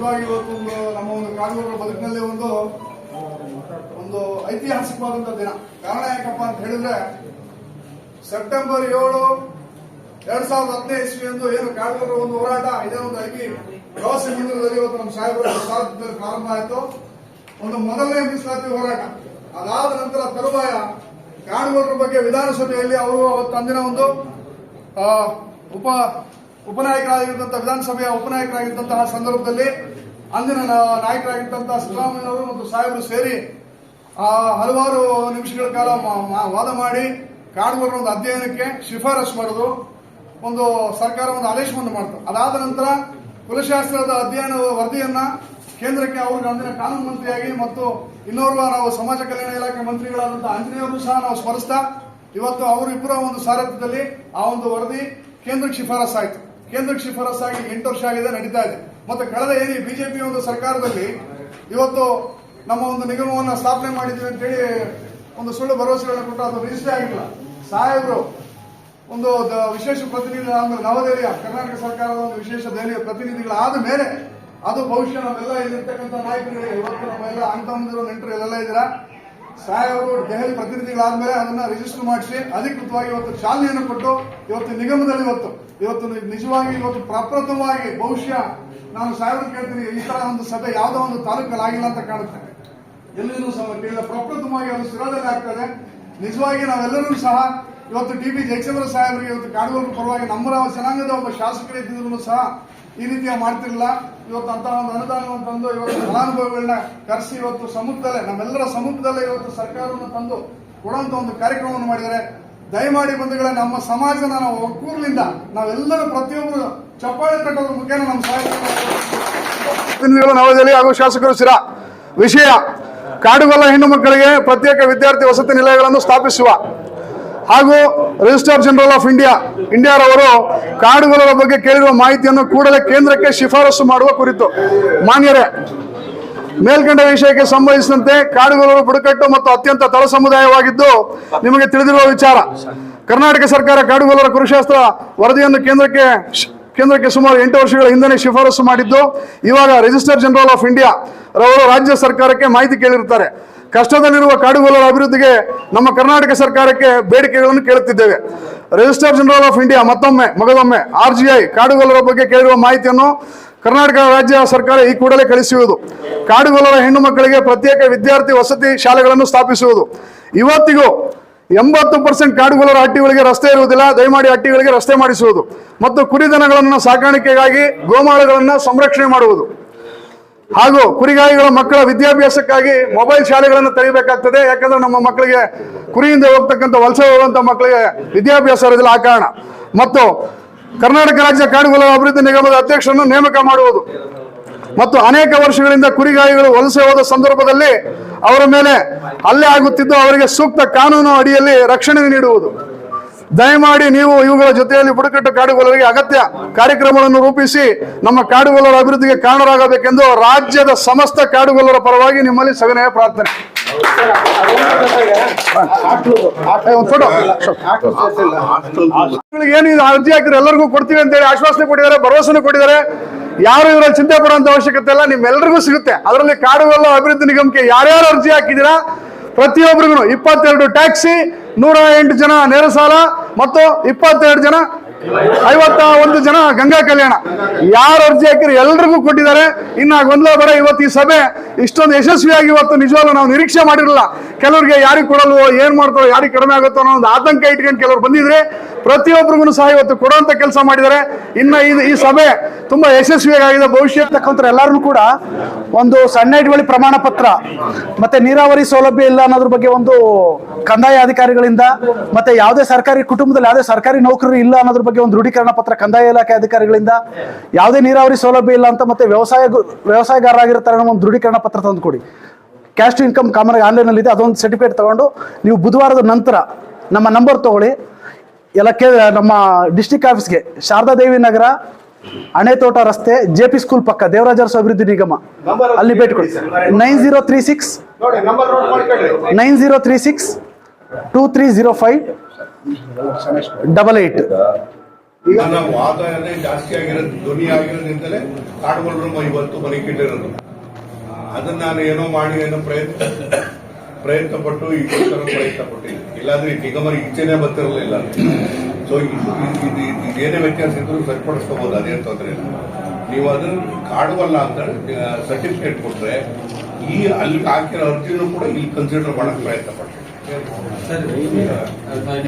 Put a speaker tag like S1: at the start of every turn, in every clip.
S1: ನಿಜವಾಗಿ ಇವತ್ತೊಂದು ನಮ್ಮ ಒಂದು ಕಾನೂನು ಬದುಕಿನಲ್ಲಿ ಒಂದು ಒಂದು ಐತಿಹಾಸಿಕವಾದಂತ ದಿನ. ಕಾರಣ ಯಾಕಪ್ಪ ಅಂತ ಹೇಳಿದ್ರೆ, ಸೆಪ್ಟೆಂಬರ್ ಏಳು, ಎರಡ್ ಸಾವಿರದ ಹದಿನೈದು ಇಸ್ವಿಯಂದು ಏನು ಕಾಡುಗರ ಒಂದು ಹೋರಾಟ, ಇದೇ ಒಂದು ಐತಿ ಪ್ರವಾಸಿ ಮಂದಿರದಲ್ಲಿ ಇವತ್ತು ನಮ್ಮ ಸಾಹೇಬರ ಪ್ರಾರಂಭ ಆಯಿತು. ಒಂದು ಮೊದಲನೇ ಮೀಸಲಾತಿ ಹೋರಾಟ. ಅದಾದ ನಂತರ ತರುವಾಯ ಕಾಡುಗರ ಬಗ್ಗೆ ವಿಧಾನಸಭೆಯಲ್ಲಿ ಅವರು ಅವತ್ತು ಅಂದಿನ ಒಂದು ಉಪ ಉಪನಾಯಕರಾಗಿದ್ದಂತಹ ವಿಧಾನಸಭೆಯ ಉಪನಾಯಕರಾಗಿದ್ದಂತಹ ಸಂದರ್ಭದಲ್ಲಿ ಅಂದಿನ ನಾಯಕರಾಗಿದ್ದಂತಹ ಸಿದ್ದರಾಮಯ್ಯನವರು ಮತ್ತು ಸಾಹೇಬರು ಸೇರಿ ಹಲವಾರು ನಿಮಿಷಗಳ ಕಾಲ ವಾದ ಮಾಡಿ ಕಾಡುಗಳ ಒಂದು ಅಧ್ಯಯನಕ್ಕೆ ಶಿಫಾರಸು ಮಾಡೋದು ಒಂದು ಸರ್ಕಾರ ಒಂದು ಆದೇಶವನ್ನು ಮಾಡಿತು. ಅದಾದ ನಂತರ ಕುಲಶಾಸ್ತ್ರದ ಅಧ್ಯಯನ ವರದಿಯನ್ನ ಕೇಂದ್ರಕ್ಕೆ ಅವರು ಅಂದಿನ ಕಾನೂನು ಮಂತ್ರಿಯಾಗಿ ಮತ್ತು ಇನ್ನೋರ್ವ ನಾವು ಸಮಾಜ ಕಲ್ಯಾಣ ಇಲಾಖೆ ಮಂತ್ರಿಗಳಾದಂತಹ ಆಂಜನೇಯರು ಸಹ ನಾವು ಸ್ಮರಿಸ್ತಾ, ಇವತ್ತು ಅವರಿಬ್ಬರ ಒಂದು ಸಾರಥ್ಯದಲ್ಲಿ ಆ ಒಂದು ವರದಿ ಕೇಂದ್ರಕ್ಕೆ ಶಿಫಾರಸ್ ಆಯಿತು ಕೇಂದ್ರಕ್ಕೆ ಶಿಫಾರಸ್ ಆಗಿ ಎಂಟು ವರ್ಷ ಆಗಿದೆ, ನಡೀತಾ ಇದೆ. ಮತ್ತೆ ಕಳೆದ ಏನಿ ಬಿಜೆಪಿ ಒಂದು ಸರ್ಕಾರದಲ್ಲಿ ಇವತ್ತು ನಮ್ಮ ಒಂದು ನಿಗಮವನ್ನು ಸ್ಥಾಪನೆ ಮಾಡಿದ್ವಿ ಅಂತೇಳಿ ಒಂದು ಸುಳ್ಳು ಭರವಸೆಗಳನ್ನು ಕೊಟ್ಟು ಅದು ರಿಜಿಸ್ಟರ್ ಆಗಿಲ್ಲ. ಸಾಹೇಬರು, ಒಂದು ವಿಶೇಷ ಪ್ರತಿನಿಧಿ ಅಂದ್ರೆ ನವದೆಹಲಿಯ ಕರ್ನಾಟಕ ಸರ್ಕಾರದ ಒಂದು ವಿಶೇಷ ದೆಹಲಿಯ ಪ್ರತಿನಿಧಿಗಳಾದ ಮೇಲೆ ಅದು ಭವಿಷ್ಯ ನಾವೆಲ್ಲ ಇಲ್ಲಿರ್ತಕ್ಕಂಥ ನಾಯಕರುಗಳಿಗೆ ಇವತ್ತು ನಮ್ಮೆಲ್ಲ ಅಂತಂದಿರೋ ನೆಂಟರು ಎಲ್ಲೆಲ್ಲ ಇದ್ದೀರಾ? ಸಾಹೇಬರು, ದೆಹಲಿ ಪ್ರತಿನಿಧಿಗಳಾದ್ಮೇಲೆ ಅದನ್ನ ರಿಜಿಸ್ಟರ್ ಮಾಡಿಸಿ, ಅಧಿಕೃತವಾಗಿ ಇವತ್ತು ಚಾಲನೆಯನ್ನು ಕೊಟ್ಟು, ಇವತ್ತು ನಿಗಮದಲ್ಲಿ ಇವತ್ತು ಇವತ್ತು ನಿಜವಾಗಿ ಇವತ್ತು ಪ್ರಪ್ರಥಮವಾಗಿ ಬಹುಶಃ ನಾನು ಸಾಹೇಬರು ಕೇಳ್ತೀನಿ, ಈ ತರ ಒಂದು ಸಭೆ ಯಾವುದೋ ಒಂದು ತಾಲೂಕಲ್ಲಿ ಆಗಿಲ್ಲ ಅಂತ ಕಾಣುತ್ತೆ. ಎಲ್ಲರೂ ಸಹ ಕೇಳಿದ ಪ್ರಪ್ರಥಮವಾಗಿ ಅದು ಶಿರಾದಲ್ಲಿ ಆಗ್ತದೆ. ನಿಜವಾಗಿ ನಾವೆಲ್ಲರೂ ಸಹ ಇವತ್ತು ಡಿ ಬಿ ಜಯಚಂದ್ರ ಸಾಹೇಬರಿಗೆ ಇವತ್ತು ಕಾಡುವ ಪರವಾಗಿ ನಮ್ಮ ಜನಾಂಗದ ಒಬ್ಬ ಶಾಸಕರಿದ್ದರೂ ಸಹ ಈ ರೀತಿಯ ಮಾಡ್ತಿರಲಿಲ್ಲ. ಇವತ್ತು ಅಂತ ಒಂದು ಅನುದಾನವನ್ನು ತಂದು ಇವತ್ತು ಫಲಾನುಭವಿಗಳನ್ನ ಕರೆಸಿ ಇವತ್ತು ಸಮುದ್ರದಲ್ಲೇ, ನಮ್ಮೆಲ್ಲರ ಸಮುದ್ರದಲ್ಲೇ ಇವತ್ತು ಸರ್ಕಾರವನ್ನು ತಂದು ಕೊಡುವಂತ ಒಂದು ಕಾರ್ಯಕ್ರಮವನ್ನು ಮಾಡಿದ್ದಾರೆ. ದಯಮಾಡಿ ಬಂಧುಗಳ, ನಮ್ಮ ಸಮಾಜದ ನಾವು ಒಕ್ಕೂರ್ಲಿಂದ ನಾವೆಲ್ಲರೂ ಪ್ರತಿಯೊಬ್ಬರು ಚಪ್ಪಾಳೆ ತಟ್ಟೋದ್ರ ಮುಖೇನ ನಮ್ಮ ಸಹಾಯ ನವದೆಹಲಿ ಹಾಗೂ ಶಾಸಕರು ಸಿರಾ. ವಿಷಯ, ಕಾಡುಗೊಲ್ಲ ಹೆಣ್ಣು ಮಕ್ಕಳಿಗೆ ಪ್ರತ್ಯೇಕ ವಿದ್ಯಾರ್ಥಿ ವಸತಿ ನಿಲಯಗಳನ್ನು ಸ್ಥಾಪಿಸುವ ಹಾಗೂ ರಿಜಿಸ್ಟ್ರಾರ್ ಜನರಲ್ ಆಫ್ ಇಂಡಿಯಾ ಇಂಡಿಯಾರವರು ಕಾಡುಗೊಲ್ಲರ ಬಗ್ಗೆ ಕೇಳಿರುವ ಮಾಹಿತಿಯನ್ನು ಕೂಡಲೇ ಕೇಂದ್ರಕ್ಕೆ ಶಿಫಾರಸು ಮಾಡುವ ಕುರಿತು ಮಾನ್ಯರೇ ಮೇಲ್ಕಂಡ ವಿಷಯಕ್ಕೆ ಸಂಬಂಧಿಸಿದಂತೆ ಕಾಡುಗೊಲ್ಲರು ಬುಡಕಟ್ಟು ಮತ್ತು ಅತ್ಯಂತ ತಳ ಸಮುದಾಯವಾಗಿದ್ದು ನಿಮಗೆ ತಿಳಿದಿರುವ ವಿಚಾರ. ಕರ್ನಾಟಕ ಸರ್ಕಾರ ಕಾಡುಗೊಲ್ಲರ ಕುರುಶಾಸ್ತ್ರ ವರದಿಯನ್ನು ಕೇಂದ್ರಕ್ಕೆ ಕೇಂದ್ರಕ್ಕೆ ಸುಮಾರು ಎಂಟು ವರ್ಷಗಳ ಹಿಂದೆ ಶಿಫಾರಸು ಮಾಡಿದ್ದು, ಇವಾಗ ರಿಜಿಸ್ಟರ್ ಜನರಲ್ ಆಫ್ ಇಂಡಿಯಾ ರವರು ರಾಜ್ಯ ಸರ್ಕಾರಕ್ಕೆ ಮಾಹಿತಿ ಕೇಳಿರುತ್ತಾರೆ. ಕಷ್ಟದಲ್ಲಿರುವ ಕಾಡುಗೊಲ್ಲರ ಅಭಿವೃದ್ಧಿಗೆ ನಮ್ಮ ಕರ್ನಾಟಕ ಸರ್ಕಾರಕ್ಕೆ ಬೇಡಿಕೆಗಳನ್ನು ಕೇಳುತ್ತಿದ್ದೇವೆ. ರಿಜಿಸ್ಟರ್ ಜನರಲ್ ಆಫ್ ಇಂಡಿಯಾ ಮತ್ತೊಮ್ಮೆ ಮಗದೊಮ್ಮೆ ಆರ್ ಜಿ ಐ ಕಾಡುಗೊಲ್ಲರ ಬಗ್ಗೆ ಕೇಳಿರುವ ಮಾಹಿತಿಯನ್ನು ಕರ್ನಾಟಕ ರಾಜ್ಯ ಸರ್ಕಾರ ಈ ಕೂಡಲೇ ಕಳಿಸುವುದು. ಕಾಡುಗೊಲ್ಲರ ಹೆಣ್ಣು ಮಕ್ಕಳಿಗೆ ಪ್ರತ್ಯೇಕ ವಿದ್ಯಾರ್ಥಿ ವಸತಿ ಶಾಲೆಗಳನ್ನು ಸ್ಥಾಪಿಸುವುದು. ಇವತ್ತಿಗೂ ಎಂಬತ್ತು ಪರ್ಸೆಂಟ್ ಕಾಡುಗೊಲ್ಲರ ಹಟ್ಟಿಗಳಿಗೆ ರಸ್ತೆ ಇರುವುದಿಲ್ಲ. ದಯಮಾಡಿ ಹಟ್ಟಿಗಳಿಗೆ ರಸ್ತೆ ಮಾಡಿಸುವುದು. ಮತ್ತು ಕುರಿದನಗಳನ್ನು ಸಾಕಾಣಿಕೆಗಾಗಿ ಗೋಮಾಳಗಳನ್ನು ಸಂರಕ್ಷಣೆ ಮಾಡುವುದು. ಹಾಗೂ ಕುರಿಗಾಯಿಗಳ ಮಕ್ಕಳ ವಿದ್ಯಾಭ್ಯಾಸಕ್ಕಾಗಿ ಮೊಬೈಲ್ ಶಾಲೆಗಳನ್ನು ತೆರೀಬೇಕಾಗ್ತದೆ ಯಾಕಂದ್ರೆ ನಮ್ಮ ಮಕ್ಕಳಿಗೆ ಕುರಿಯಿಂದ ಹೋಗ್ತಕ್ಕಂಥ ವಲಸೆ ಹೋಗುವಂಥ ಮಕ್ಕಳಿಗೆ ವಿದ್ಯಾಭ್ಯಾಸ ಇರೋದಿಲ್ಲ. ಆ ಕಾರಣ. ಮತ್ತು ಕರ್ನಾಟಕ ರಾಜ್ಯ ಕಾಡುಗೊಲ್ಲರ ಅಭಿವೃದ್ಧಿ ನಿಗಮದ ಅಧ್ಯಕ್ಷರನ್ನು ನೇಮಕ ಮಾಡುವುದು. ಮತ್ತು ಅನೇಕ ವರ್ಷಗಳಿಂದ ಕುರಿಗಾಯಿಗಳು ವಲಸೆ ಹೋದ ಸಂದರ್ಭದಲ್ಲಿ ಅವರ ಮೇಲೆ ಹಲ್ಲೆ ಆಗುತ್ತಿದ್ದು ಅವರಿಗೆ ಸೂಕ್ತ ಕಾನೂನು ಅಡಿಯಲ್ಲಿ ರಕ್ಷಣೆ ನೀಡುವುದು. ದಯಮಾಡಿ ನೀವು ಇವುಗಳ ಜೊತೆಯಲ್ಲಿ ಬುಡಕಟ್ಟು ಕಾಡುಗೊಲ್ಲರಿಗೆ ಅಗತ್ಯ ಕಾರ್ಯಕ್ರಮಗಳನ್ನು ರೂಪಿಸಿ ನಮ್ಮ ಕಾಡುಗೊಲ್ಲರ ಅಭಿವೃದ್ಧಿಗೆ ಕಾರಣರಾಗಬೇಕೆಂದು ರಾಜ್ಯದ ಸಮಸ್ತ ಕಾಡುಗೊಲ್ಲರ ಪರವಾಗಿ ನಿಮ್ಮಲ್ಲಿ ಸವಿನಯ ಪ್ರಾರ್ಥನೆ. ಏ, ಒಂದ್ ಏನು ಇದು ಅರ್ಜಿ ಹಾಕಿದ್ರೆ ಎಲ್ಲರಿಗೂ ಕೊಡ್ತೀವಿ ಅಂತೇಳಿ ಆಶ್ವಾಸನೆ ಕೊಟ್ಟಿದ್ದಾರೆ ಭರವಸೆನೂ ಕೊಟ್ಟಿದ್ದಾರೆ. ಯಾರು ಇವರಲ್ಲಿ ಚಿಂತೆ ಪಡುವಂತ ಅವಶ್ಯಕತೆ ಇಲ್ಲ ನಿಮ್ಮೆಲ್ಲರಿಗೂ ಸಿಗುತ್ತೆ. ಅದರಲ್ಲಿ ಕಾಡುಗೊಲ್ಲ ಅಭಿವೃದ್ಧಿ ನಿಗಮಕ್ಕೆ ಯಾರ್ಯಾರು ಅರ್ಜಿ ಹಾಕಿದೀರಾ ಪ್ರತಿಯೊಬ್ಬರಿಗೂ ಇಪ್ಪತ್ತೆರಡು ಟ್ಯಾಕ್ಸಿ ನೂರ ಎಂಟು ಜನ ನೇರ ಸಾಲ ಮತ್ತು ಇಪ್ಪತ್ತೆರಡು ಜನ ಐವತ್ತ ಒಂದು ಜನ ಗಂಗಾ ಕಲ್ಯಾಣ. ಯಾರು ಅರ್ಜಿ ಹಾಕಿದ್ರು ಎಲ್ರಿಗೂ ಕೊಟ್ಟಿದ್ದಾರೆ. ಇನ್ನ ಗೊಂದಲ ಬೇಡ. ಇವತ್ತು ಈ ಸಭೆ ಇಷ್ಟೊಂದು ಯಶಸ್ವಿಯಾಗಿ ಇವತ್ತು ನಿಜವಾಗ್ಲೂ ನಾವು ನಿರೀಕ್ಷೆ ಮಾಡಿರಲಿಲ್ಲ. ಕೆಲವರಿಗೆ ಯಾರಿಗೆ ಕೊಡಲ್ವೋ, ಏನ್ ಮಾಡ್ತಾರೋ, ಯಾರಿಗೆ ಕಡಿಮೆ ಆಗುತ್ತೋ ಅನ್ನೋ ಒಂದು ಆತಂಕ ಇಟ್ಕೊಂಡು ಕೆಲವರು ಬಂದಿದ್ರೆ ಪ್ರತಿಯೊಬ್ಬರಿಗೂ ಸಹ ಇವತ್ತು ಕೊಡುವಂತ ಕೆಲಸ ಮಾಡಿದ್ದಾರೆ. ಇನ್ನ ಇದು ಈ ಸಭೆ ತುಂಬಾ ಯಶಸ್ವಿಯಾಗಿದೆ. ಭವಿಷ್ಯ
S2: ತಕ್ಕಂಥ ಎಲ್ಲರೂ ಕೂಡ ಒಂದು ಸಣ್ಣ ಇಟ್ಟುವಳಿ ಪ್ರಮಾಣ ಪತ್ರ ಮತ್ತೆ ನೀರಾವರಿ ಸೌಲಭ್ಯ ಇಲ್ಲ ಅನ್ನೋದ್ರ ಬಗ್ಗೆ ಒಂದು ಕಂದಾಯ ಅಧಿಕಾರಿಗಳಿಂದ ಮತ್ತೆ ಯಾವುದೇ ಸರ್ಕಾರಿ ಕುಟುಂಬದಲ್ಲಿ ಯಾವುದೇ ಸರ್ಕಾರಿ ನೌಕರರು ಇಲ್ಲ ಅನ್ನೋದ್ರ ಬಗ್ಗೆ ಒಂದು ದೃಢೀಕರಣ ಪತ್ರ ಕಂದಾಯ ಇಲಾಖೆ ಅಧಿಕಾರಿಗಳಿಂದ ಯಾವುದೇ ನೀರಾವರಿ ಸೌಲಭ್ಯ ಇಲ್ಲ ಅಂತ ಮತ್ತೆ ವ್ಯವಸಾಯ ವ್ಯವಸಾಯಗಾರರಾಗಿರ್ತಾರೆ ಅನ್ನೋ ಒಂದು ದೃಢೀಕರಣ ಪತ್ರ ತಂದು ಕೊಡಿ ಕ್ಯಾಶ್ ಟು ಇನ್ಕಮ್ ಕಾಮನ್ ಆನ್ಲೈನಲ್ಲಿ ಇದೆ ಅದೊಂದು ಸರ್ಟಿಫಿಕೇಟ್ ತೊಗೊಂಡು ನೀವು ಬುಧವಾರದ ನಂತರ ನಮ್ಮ ನಂಬರ್ ತೊಗೊಳ್ಳಿ. ಎಲ್ಲ ಕೇ ನಮ್ಮ ಡಿಸ್ಟಿಕ್ ಆಫೀಸ್ಗೆ ಶಾರದಾದೇವಿ ನಗರ ಅಣೆತೋಟ ರಸ್ತೆ ಜೆ ಪಿ ಸ್ಕೂಲ್ ಪಕ್ಕ ದೇವರಾಜ ಅರಸು ಅಭಿವೃದ್ಧಿ ನಿಗಮ. ಅಲ್ಲಿ ಭೇಟಿ ಕೊಡಿ. Nine zero three six nine zero three six two three zero five double eight
S1: ಈಗ
S3: ನಾವು ಜಾಸ್ತಿ ಆಗಿರೋದು ಧ್ವನಿ ಆಗಿರೋದ್ರಿಂದಲೇ ಇವತ್ತು ಅದನ್ನ ನಾನು ಏನೋ ಮಾಡಿ ಏನೋ ಪ್ರಯತ್ನ ಪ್ರಯತ್ನ ಪಟ್ಟು ಈ ಪ್ರಯತ್ನ ಪಟ್ಟಿದ್ದೆ ಇಲ್ಲಾಂದ್ರೆ ಈ ನಿಗಮನ ಈಚೆನೇ ಬರ್ತಿರಲಿಲ್ಲ. ಸೊ ಇದು ಇದೇನೇ ವ್ಯತ್ಯಾಸ ಇದ್ರು ಸರಿಪಡಿಸ್ಕೋಬಹುದು ಅದೇನು ತೊಂದರೆ ಇಲ್ಲ. ನೀವು ಅದನ್ನು ಕಾಡುವಲ್ಲ ಅಂತ ಸರ್ಟಿಫಿಕೇಟ್ ಕೊಟ್ರೆ ಈ ಅಲ್ಲಿ ಹಾಕಿರೋ ಅರ್ಜಿನೂ ಕೂಡ ಇಲ್ಲಿ ಕನ್ಸಿಡರ್ ಮಾಡಕ್ ಪ್ರಯತ್ನ ಪಡ್ತೀನಿ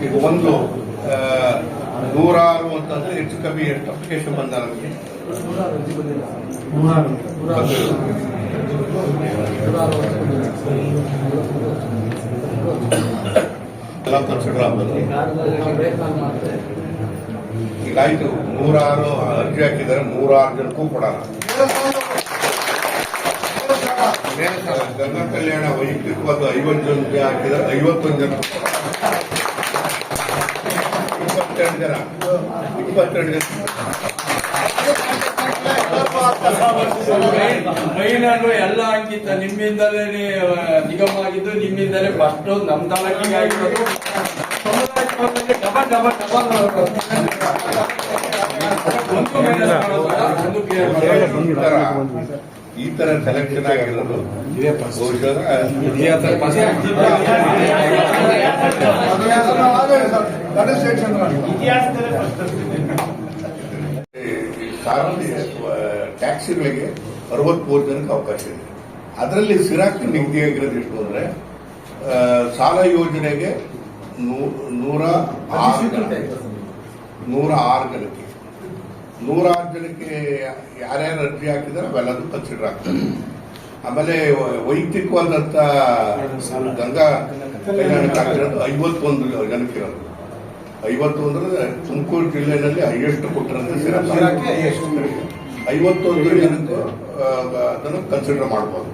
S3: ಈಗ ಒಂದು ನೂರಾರು ಅಂತಂದ್ರೆ ಹೆಚ್ಚು ಕಮ್ಮಿ ಎಷ್ಟು ಅಪ್ಲಿಕೇಶನ್ ಬಂದ ನಮಗೆ? ಎಲ್ಲ ಕನ್ಸಿಡರ್ ಆಗ್ಬೋದು ಈಗ ಆಯ್ತು ನೂರಾರು ಅರ್ಜಿ ಹಾಕಿದ್ದಾರೆ ನೂರಾರು ಜನಕ್ಕೂ ಕೊಡೋಣ ಗಂಗಾ ಕಲ್ಯಾಣ ವೈಯಕ್ತಿಕವಾದ ಐವತ್ತು ಜನಕ್ಕೆ ಹಾಕಿದರೆ ಐವತ್ತೊಂದು ಜನ. ಇಪ್ಪತ್ತೆರಡು ಜನ ಇಪ್ಪತ್ತೆರಡು ಜನ.
S4: ಮೈನರು ಎಲ್ಲ ಅಂಕಿತ ನಿಮ್ಮಿಂದಲೇ ನಿಗಮ ಆಗಿದ್ದು ನಿಮ್ಮಿಂದಲೇ ಫಸ್ಟ್ ನಮ್ಮ ತಾಲೂಕಿಗೆ ಆಗಿರೋದು ಡಬಲ್ ಡಬಲ್ ಡಬಲ್ ಒಂದು.
S3: ಈ ತರ- ಸೆಲೆಕ್ಷನ್ ಆಗಿರೋದು ಬಹುಶಃ ಟ್ಯಾಕ್ಸಿಗಳಿಗೆ ಅರವತ್ಮೂರು ಜನಕ್ಕೆ ಅವಕಾಶ ಇದೆ. ಅದರಲ್ಲಿ ಸಿರಾಕ್ ನಿಗದಿಯಾಗಿರೋದು ಎಷ್ಟು ಅಂದ್ರೆ ಸಾಲ ಯೋಜನೆಗೆ ನೂರ ಆರು ಜನ. ನೂರ ಆರು ಜನಕ್ಕೆ. ನೂರ ಆರು ಜನಕ್ಕೆ ಯಾರ್ಯಾರು ಅರ್ಜಿ ಹಾಕಿದ್ರೆ ಅವೆಲ್ಲದೂ ಕನ್ಸಿಡರ್ ಆಗ್ತದೆ. ಆಮೇಲೆ ವೈಯಕ್ತಿಕವಾದಂಥ ವೈಯಕ್ತಿಕವಾದಂತ ಗಂಗಾ ಕಲ್ಯಾಣ ಹಾಕಿರೋದು ಐವತ್ತೊಂದು ಜನಕ್ಕೆ ಇರೋದು. ಐವತ್ತು ಅಂದ್ರೆ ತುಮಕೂರು ಜಿಲ್ಲೆಯಲ್ಲಿ ಹೈಯೆಸ್ಟ್ ಕೊಟ್ಟಿರೋದು ಸಿರಾಕ್ ಐವತ್ತೊಂದು ಅದನ್ನು ಕನ್ಸಿಡರ್ ಮಾಡ್ಬೋದು.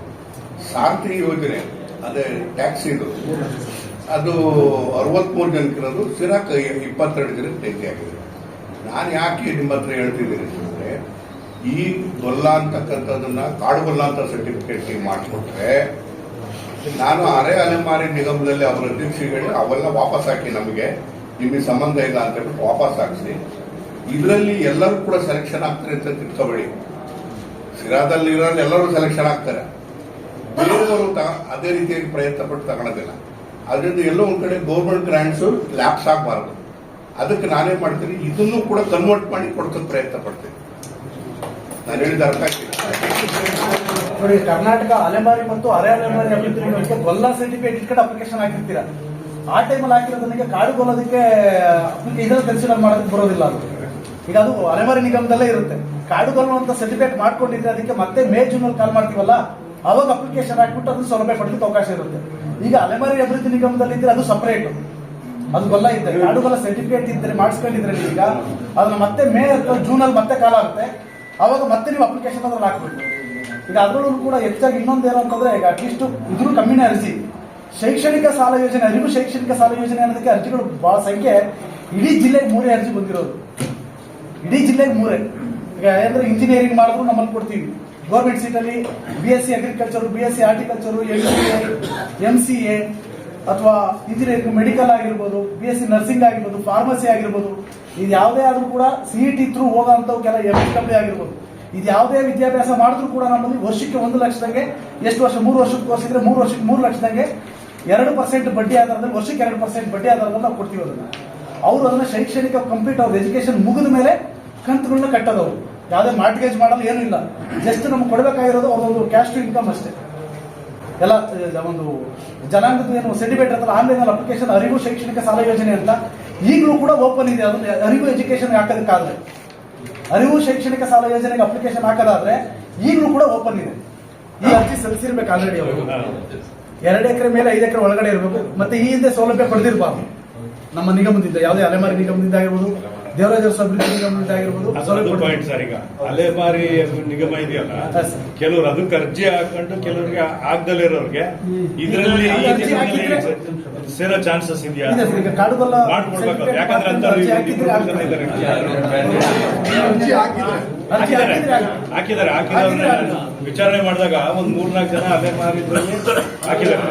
S3: ಸಾರ್ಥಿ ಯೋಜನೆ ಅದೇ ಟ್ಯಾಕ್ಸ್ ಇದು. ಅದು ಅರವತ್ಮೂರು ಜನಕ್ಕಿರೋದು ಸಿರಾಕ್ ಇಪ್ಪತ್ತೆರಡು ಜನಕ್ಕೆ ಟೆಂಕಿ ಆಗಿದೆ. ನಾನು ಯಾಕೆ ನಿಮ್ಮ ಹತ್ರ ಹೇಳ್ತಿದ್ದೀನಿ ಅಂದ್ರೆ ಈ ಗೊಲ್ಲ ಅಂತಕ್ಕಂಥದ್ದನ್ನ ಕಾಡು ಗೊಲ್ಲ ಅಂತ ಸರ್ಟಿಫಿಕೇಟ್ ಮಾಡಿಕೊಟ್ರೆ ನಾನು ಅರೆ ಅಲೆಮಾರಿ ನಿಗಮದಲ್ಲಿ ಅವರ ಅಧ್ಯಕ್ಷರಿಗೆ ಅವೆಲ್ಲ ವಾಪಸ್ ಹಾಕಿ ನಮಗೆ ನಿಮಗೆ ಸಂಬಂಧ ಇಲ್ಲ ಅಂತ ಹೇಳ್ಬಿಟ್ಟು ವಾಪಸ್ ಹಾಕಿಸಿ. ಇದರಲ್ಲಿ ಎಲ್ಲರೂ ಕೂಡ ಸೆಲೆಕ್ಷನ್ ಆಗ್ತಾರೆ ಅಂತ ತಿಳ್ಕೊಬೇಡಿ. ಸಿರಾದಲ್ಲಿ ಇರೋರು ಎಲ್ಲರೂ ಸೆಲೆಕ್ಷನ್ ಆಗ್ತಾರೆ. ಬೇರೆಯವರು ಅದೇ ರೀತಿಯಾಗಿ ಪ್ರಯತ್ನ ಪಟ್ಟು ತಗೊಳ್ಳೋದಿಲ್ಲ ಅದರಿಂದ ಎಲ್ಲೋ ಒಂದ್ ಕಡೆ ಗೌರ್ಮೆಂಟ್ ಗ್ರಾಂಟ್ಸ್ ಲ್ಯಾಪ್ಸ್ ಆಗಬಾರ್ದು. ಅದಕ್ಕೆ ನಾನೇ ಮಾಡ್ತೀನಿ, ಇದನ್ನು ಕೂಡ ಕನ್ವರ್ಟ್ ಮಾಡಿ ಕೊಡ್ಸೋಕೆ ಪ್ರಯತ್ನ ಪಡ್ತೀನಿ. ನಾನು ಹೇಳಿದ ಅರ್ಥ
S2: ನೋಡಿ, ಕರ್ನಾಟಕ ಅಲೆಮಾರಿ ಮತ್ತು ಅರೆ ಅಲೆಮಾರಿ ಅಭಿವೃದ್ಧಿ ಗೊಲ್ಲ ಸರ್ಟಿಫಿಕೇಟ್ ಇಟ್ಕೊಂಡು ಅಪ್ಲಿಕೇಶನ್ ಹಾಕಿರ್ತೀರಾ. ಆ ಟೈಮಲ್ಲಿ ಹಾಕಿರೋದಕ್ಕೆ ಕಾಡು ಗೊಲ್ಲೋದಕ್ಕೆ ಇದನ್ನು ಕನ್ಸಿಡರ್ ಮಾಡೋದಕ್ಕೆ ಬರೋದಿಲ್ಲ ಅದು. ಈಗ ಅದು ಅಲೆಮಾರಿ ನಿಗಮದಲ್ಲೇ ಇರುತ್ತೆ. ಕಾಡು ಅಂತ ಸರ್ಟಿಫಿಕೇಟ್ ಮಾಡ್ಕೊಂಡಿದ್ರೆ ಅದಕ್ಕೆ ಮತ್ತೆ ಮೇ ಜೂನ್ ಅಲ್ಲಿ ಕಾಲ್ ಮಾಡ್ತೀವಲ್ಲ, ಅವಾಗ ಅಪ್ಲಿಕೇಶನ್ ಹಾಕ್ಬಿಟ್ಟು ಅದನ್ನ ಸೌಲಭ್ಯ ಪಡೆದಕ್ಕೆ ಅವಕಾಶ ಇರುತ್ತೆ. ಈಗ ಅಲೆಮಾರಿ ಅಭಿವೃದ್ಧಿ ನಿಗಮದಲ್ಲಿ ಇದ್ರೆ ಅದು ಸಪರೇಟ್ ಅದು ಗೊಲ್ಲ ಇದ್ದರೆ ಕಾಡು ಗೊಲ್ಲ ಸರ್ಟಿಫಿಕೇಟ್ ಇದ್ರೆ, ಮಾಡಿಸ್ಕೊಂಡಿದ್ರೆ ಈಗ ಅದನ್ನ ಮತ್ತೆ ಮೇ ಅಥವಾ ಜೂನ್ ಅಲ್ಲಿ ಮತ್ತೆ ಕಾಲ ಆಗುತ್ತೆ. ಅವಾಗ ಮತ್ತೆ ನೀವು ಅಪ್ಲಿಕೇಶನ್ ಅದ್ರಲ್ಲಿ ಹಾಕ್ಬಿಟ್ಟು ಈಗ ಅದರಲ್ಲೂ ಕೂಡ ಹೆಚ್ಚಾಗಿ ಇನ್ನೊಂದು ಏನು ಅಂತಂದ್ರೆ ಈಗ ಅಟ್ಲೀಸ್ಟ್ ಇದ್ರೂ ಕಮ್ಮಿನೇ ಅರ್ಜಿ ಶೈಕ್ಷಣಿಕ ಸಾಲ ಯೋಜನೆ, ಅರಿವು ಶೈಕ್ಷಣಿಕ ಸಾಲ ಯೋಜನೆ ಅನ್ನೋದಕ್ಕೆ ಅರ್ಜಿಗಳು ಬಹಳ ಸಂಖ್ಯೆ. ಇಡೀ ಜಿಲ್ಲೆಗೆ ಮೂರೇ ಅರ್ಜಿ ಬಂದಿರೋದು. ಇಡೀ ಜಿಲ್ಲೆಗೆ ಮೂರೇ. ಈಗ ಅಂದ್ರೆ ಇಂಜಿನಿಯರಿಂಗ್ ಮಾಡಿದ್ರು ನಮ್ಮಲ್ಲಿ ಕೊಡ್ತೀವಿ. Government ಸೀಟಲ್ಲಿ B S C agriculture B S C horticulture M C A M C A ಅಥವಾ ಇಂಜಿನಿಯರಿಂಗ್ ಮೆಡಿಕಲ್ ಆಗಿರ್ಬೋದು ಬಿ ಎಸ್ ಸಿ ನರ್ಸಿಂಗ್ ಆಗಿರ್ಬೋದು ಫಾರ್ಮಸಿ ಆಗಿರ್ಬೋದು, ಇದು ಯಾವುದೇ ಆದರೂ ಕೂಡ ಸಿ ಇ ಟಿ ಥ್ರೂ ಹೋಗೋಂಥವು ಕೆಲ ಎಂ ಎಸ್ ಡಬ್ಲ್ಯೂ ಆಗಿರ್ಬೋದು. ಇದು ಯಾವುದೇ ವಿದ್ಯಾಭ್ಯಾಸ ಮಾಡಿದ್ರು ಕೂಡ ನಮ್ಮಲ್ಲಿ ವರ್ಷಕ್ಕೆ ಒಂದು ಲಕ್ಷದಂಗೆ ಎಷ್ಟು ವರ್ಷ, ಮೂರು ವರ್ಷಕ್ಕೆ ಕೋರ್ಸ್ ಇದ್ರೆ ಮೂರು ವರ್ಷಕ್ಕೆ ಮೂರು ಲಕ್ಷದಂಗೆ ಎರಡು ಪರ್ಸೆಂಟ್ ಬಡ್ಡಿ ಆಧಾರದಲ್ಲಿ, ವರ್ಷಕ್ಕೆ ಎರಡು ಪರ್ಸೆಂಟ್ ಬಡ್ಡಿ ಆಧಾರದಲ್ಲಿ ನಾವು ಕೊಡ್ತೀವಿ ಅದನ್ನ. ಅವರು ಅದನ್ನ ಶೈಕ್ಷಣಿಕ ಕಂಪ್ಲೀಟ್ ಅವ್ರ ಎಜುಕೇಶನ್ ಮುಗಿದ ಮೇಲೆ ಕಂತುಗಳನ್ನ ಕಟ್ಟೋದವ್ರು. ಯಾವುದೇ ಮಾರ್ಟ್ಗೇಜ್ ಮಾಡಲು ಏನೂ ಇಲ್ಲ. ಜಸ್ಟ್ ನಮ್ಗೆ ಕೊಡಬೇಕಾಗಿರೋದು ಅವ್ರದ್ದು ಕ್ಯಾಶ್ ಟು ಇನ್ಕಮ್ ಅಷ್ಟೇ. ಎಲ್ಲ ಒಂದು ಜನಾಂಗದ ಏನು ಸರ್ಟಿಫಿಕೇಟ್ ಅಥವಾ ಆನ್ಲೈನ್ ಅಲ್ಲಿ ಅಪ್ಲಿಕೇಶನ್ ಅರಿವು ಶೈಕ್ಷಣಿಕ ಸಾಲ ಯೋಜನೆ ಅಂತ ಈಗಲೂ ಕೂಡ ಓಪನ್ ಇದೆ. ಅದನ್ನ ಅರಿವು ಎಜುಕೇಶನ್ ಹಾಕೋದಕ್ಕಾದ್ರೆ. ಅರಿವು ಶೈಕ್ಷಣಿಕ ಸಾಲ ಯೋಜನೆಗೆ ಅಪ್ಲಿಕೇಶನ್ ಹಾಕೋದಾದ್ರೆ ಈಗಲೂ ಕೂಡ ಓಪನ್ ಇದೆ. ಈ ಅರ್ಜಿ ಸಲ್ಲಿಸಿರ್ಬೇಕು ಆಲ್ರೆಡಿ ಅವರು. ಎರಡು ಎಕರೆ ಮೇಲೆ ಐದು ಎಕರೆ ಒಳಗಡೆ ಇರಬೇಕು ಮತ್ತೆ ಈ ಹಿಂದೆ ಸೌಲಭ್ಯ ಪಡೆದಿರಬಾರ್ದು. ನಮ್ಮ ನಿಗಮದಿಂದ ಯಾವುದೇ ಅಲೆಮಾರಿ ನಿಗಮದಿಂದ ಆಗಿರ್ಬೋದು ದೇವರಾಜ ಅಭಿವೃದ್ಧಿ ನಿಗಮದಿಂದ ಆಗಿರ್ಬೋದು ಸೌಲಭ್ಯ
S5: ಪಾಯಿಂಟ್
S2: ಪಡೆದಿರ್ಬೋದು.
S5: ಸರ್ ಈಗ. ಅಲೆಮಾರಿ ನಿಗಮ ಇದೆಯಲ್ಲ. ಕೆಲವರು ಅದಕ್ಕೆ ಅರ್ಜಿ ಹಾಕೊಂಡು ಕೆಲವರಿಗೆ ಆಗ್ದಲೇ ಇರೋರಿಗೆ ಇದರಲ್ಲಿ ಸೇರೋ ಚಾನ್ಸಸ್ ಇದೆಯಾ?
S2: ಕಾಡುಗೊಲ್ಲ
S5: ಮಾಡ್ಕೊಡ್ಬೇಕು? ಯಾಕಂದ್ರೆ ಅಂತ ಹಾಕಿದ್ದಾರೆ.
S2: ಹಾಕಿದ್ರೆ
S5: ವಿಚಾರಣೆ ಮಾಡಿದಾಗ ಒಂದ್ ಮೂರ್ನಾಲ್ಕು ಜನ ಅಲೆಮಾರಿ ಹಾಕಿದ್ದಾರೆ.